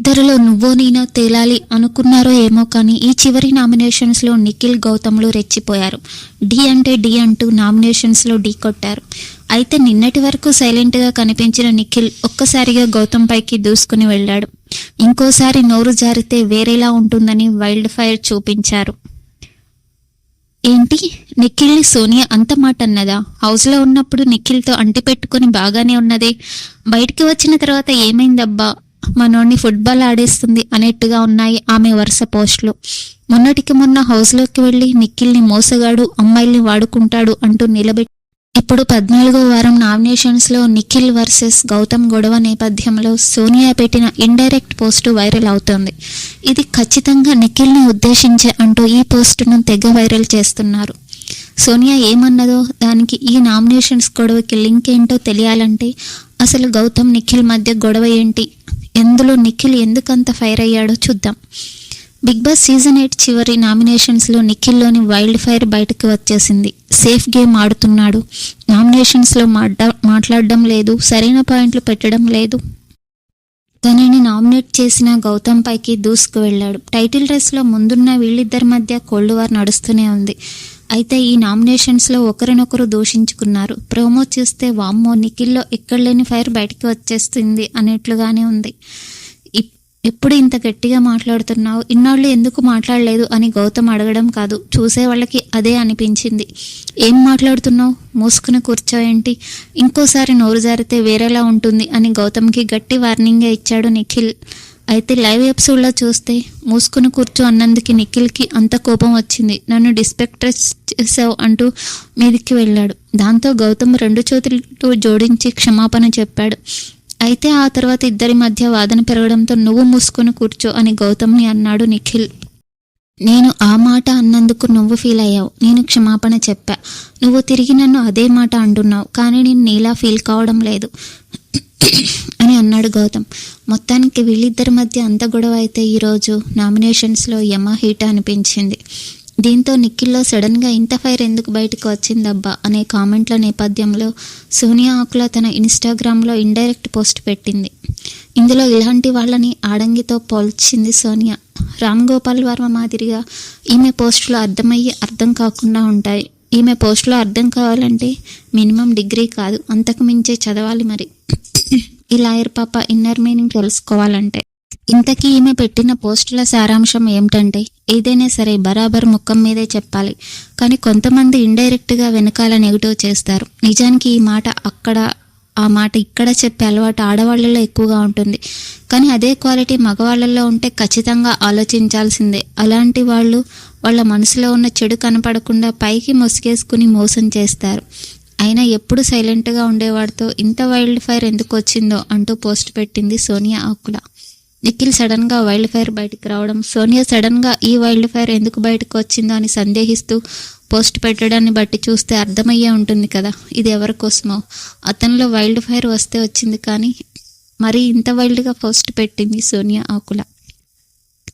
ఇద్దరిలో నువ్వో నేనో తేలాలి అనుకున్నారో ఏమో కానీ ఈ చివరి నామినేషన్స్లో నిఖిల్ గౌతమ్లు రెచ్చిపోయారు. డి అంటే డి అంటూ నామినేషన్స్లో ఢీ కొట్టారు. అయితే నిన్నటి వరకు సైలెంట్గా కనిపించిన నిఖిల్ ఒక్కసారిగా గౌతమ్ పైకి దూసుకుని వెళ్ళాడు. ఇంకోసారి నోరు జారితే వేరేలా ఉంటుందని వైల్డ్ ఫైర్ చూపించారు. ఏంటి? నిఖిల్ని సోనియా అంత మాట అన్నదా? హౌస్లో ఉన్నప్పుడు నిఖిల్తో అంటి పెట్టుకుని బాగానే ఉన్నదే. బయటికి వచ్చిన తర్వాత ఏమైందబ్బా? మనోడిని ఫుట్బాల్ ఆడేస్తుంది అనేట్టుగా ఉన్నాయి ఆమె వరుస పోస్టులు. మొన్నటికి మొన్న హౌస్లోకి వెళ్ళి నిఖిల్ని మోసగాడు అమ్మాయిల్ని వాడుకుంటాడు అంటూ నిలబెట్టి ఇప్పుడు పద్నాలుగో వారం నామినేషన్స్లో నిఖిల్ వర్సెస్ గౌతమ్ గొడవ నేపథ్యంలో సోనియా పెట్టిన ఇండైరెక్ట్ పోస్టు వైరల్ అవుతోంది. ఇది ఖచ్చితంగా నిఖిల్ని ఉద్దేశించే అంటూ ఈ పోస్టును తెగ వైరల్ చేస్తున్నారు. సోనియా ఏమన్నదో దానికి ఈ నామినేషన్స్ గొడవకి లింక్ ఏంటో తెలియాలంటే అసలు గౌతమ్ నిఖిల్ మధ్య గొడవ ఏంటి? ఎందులో నిఖిల్ ఎందుకంత ఫైర్ అయ్యాడో చూద్దాం. బిగ్ బాస్ సీజన్ ఎయిట్ చివరి నామినేషన్స్లో నిఖిల్లోని వైల్డ్ ఫైర్ బయటకు వచ్చేసింది. సేఫ్ గేమ్ ఆడుతున్నాడు. నామినేషన్స్లో మాట్లా మాట్లాడడం లేదు. సరైన పాయింట్లు పెట్టడం లేదు. తనని నామినేట్ చేసిన గౌతమ్ పైకి దూసుకు వెళ్ళాడు. టైటిల్ రేస్లో ముందున్న వీళ్ళిద్దరి మధ్య కోల్డ్ వార్ నడుస్తూనే ఉంది. అయితే ఈ నామినేషన్స్లో ఒకరినొకరు దూషించుకున్నారు. ప్రోమో చూస్తే వామ్మో నిఖిల్లో ఎక్కడ లేని ఫైర్ బయటికి వచ్చేస్తుంది అనేట్లుగానే ఉంది. ఇప్- ఎప్పుడు ఇంత గట్టిగా మాట్లాడుతున్నావు? ఇన్నాళ్ళు ఎందుకు మాట్లాడలేదు అని గౌతమ్ అడగడం కాదు. చూసే వాళ్ళకి అదే అనిపించింది. ఏం మాట్లాడుతున్నావు? మూసుకుని కూర్చోయేంటి ఇంకోసారి నోరు జారితే వేరేలా ఉంటుంది అని గౌతమ్కి గట్టి వార్నింగ్గా ఇచ్చాడు నిఖిల్. అయితే లైవ్ ఎపిసోడ్లో చూస్తే మూసుకుని కూర్చో అన్నందుకు నిఖిల్కి అంత కోపం వచ్చింది. నన్ను డిస్పెక్ట్ చేసావు అంటూ మీదికి వెళ్ళాడు. దాంతో గౌతమ్ రెండు చేతులు జోడించి క్షమాపణ చెప్పాడు. అయితే ఆ తర్వాత ఇద్దరి మధ్య వాదన పెరగడంతో నువ్వు మూసుకొని కూర్చో అని గౌతమ్ని అన్నాడు నిఖిల్. నేను ఆ మాట అన్నందుకు నువ్వు ఫీల్ అయ్యావు. నేను క్షమాపణ చెప్పా. నువ్వు తిరిగి నన్ను అదే మాట అంటున్నావు. కానీ నేను నీలా ఫీల్ కావడం లేదు అని అన్నాడు గౌతమ్. మొత్తానికి వీళ్ళిద్దరి మధ్య అంత గొడవ అయితే ఈరోజు నామినేషన్స్లో యమ హీట్ అనిపించింది. దీంతో నిఖిల్లో సడన్గా ఇంత ఫైర్ ఎందుకు బయటకు వచ్చిందబ్బా అనే కామెంట్ల నేపథ్యంలో సోనియా ఆకుల తన ఇన్స్టాగ్రామ్లో ఇండైరెక్ట్ పోస్ట్ పెట్టింది. ఇందులో ఇలాంటి వాళ్ళని ఆడంగితో పోల్చింది సోనియా. రామ్ గోపాల్ వర్మ మాదిరిగా ఈమె పోస్టులు అర్థమయ్యి అర్థం కాకుండా ఉంటాయి. ఈమె పోస్టులో అర్థం కావాలంటే మినిమం డిగ్రీ కాదు అంతకు మించే చదవాలి మరి. ఈ లాయర్ పాప ఇన్నర్ మీనింగ్ తెలుసుకోవాలంటే. ఇంతకీ ఈమె పెట్టిన పోస్టుల సారాంశం ఏమిటంటే ఏదైనా సరే బరాబర్ ముఖం మీదే చెప్పాలి. కానీ కొంతమంది ఇండైరెక్ట్గా వెనకాల నెగిటివ్ చేస్తారు. నిజానికి ఈ మాట అక్కడ ఆ మాట ఇక్కడ చెప్పే అలవాటు ఆడవాళ్ళలో ఎక్కువగా ఉంటుంది. కానీ అదే క్వాలిటీ మగవాళ్ళల్లో ఉంటే ఖచ్చితంగా ఆలోచించాల్సిందే. అలాంటి వాళ్ళు వాళ్ళ మనసులో ఉన్న చెడు కనపడకుండా పైకి ముసుగేసుకుని మోసం చేస్తారు. అయినా ఎప్పుడు సైలెంట్గా ఉండేవాడితో ఇంత వైల్డ్ ఫైర్ ఎందుకు వచ్చిందో అంటూ పోస్ట్ పెట్టింది సోనియా ఆకుల. నిఖిల్ సడన్గా వైల్డ్ ఫైర్ బయటకు రావడం సోనియా సడన్గా ఈ వైల్డ్ ఫైర్ ఎందుకు బయటకు వచ్చిందో అని సందేహిస్తూ పోస్ట్ పెట్టడాన్ని బట్టి చూస్తే అర్థమయ్యే ఉంటుంది కదా. ఇది ఎవరి కోసమో? అతనిలో వైల్డ్ ఫైర్ వస్తే వచ్చింది కానీ మరి ఇంత వైల్డ్గా పోస్ట్ పెట్టింది సోనియా ఆకుల.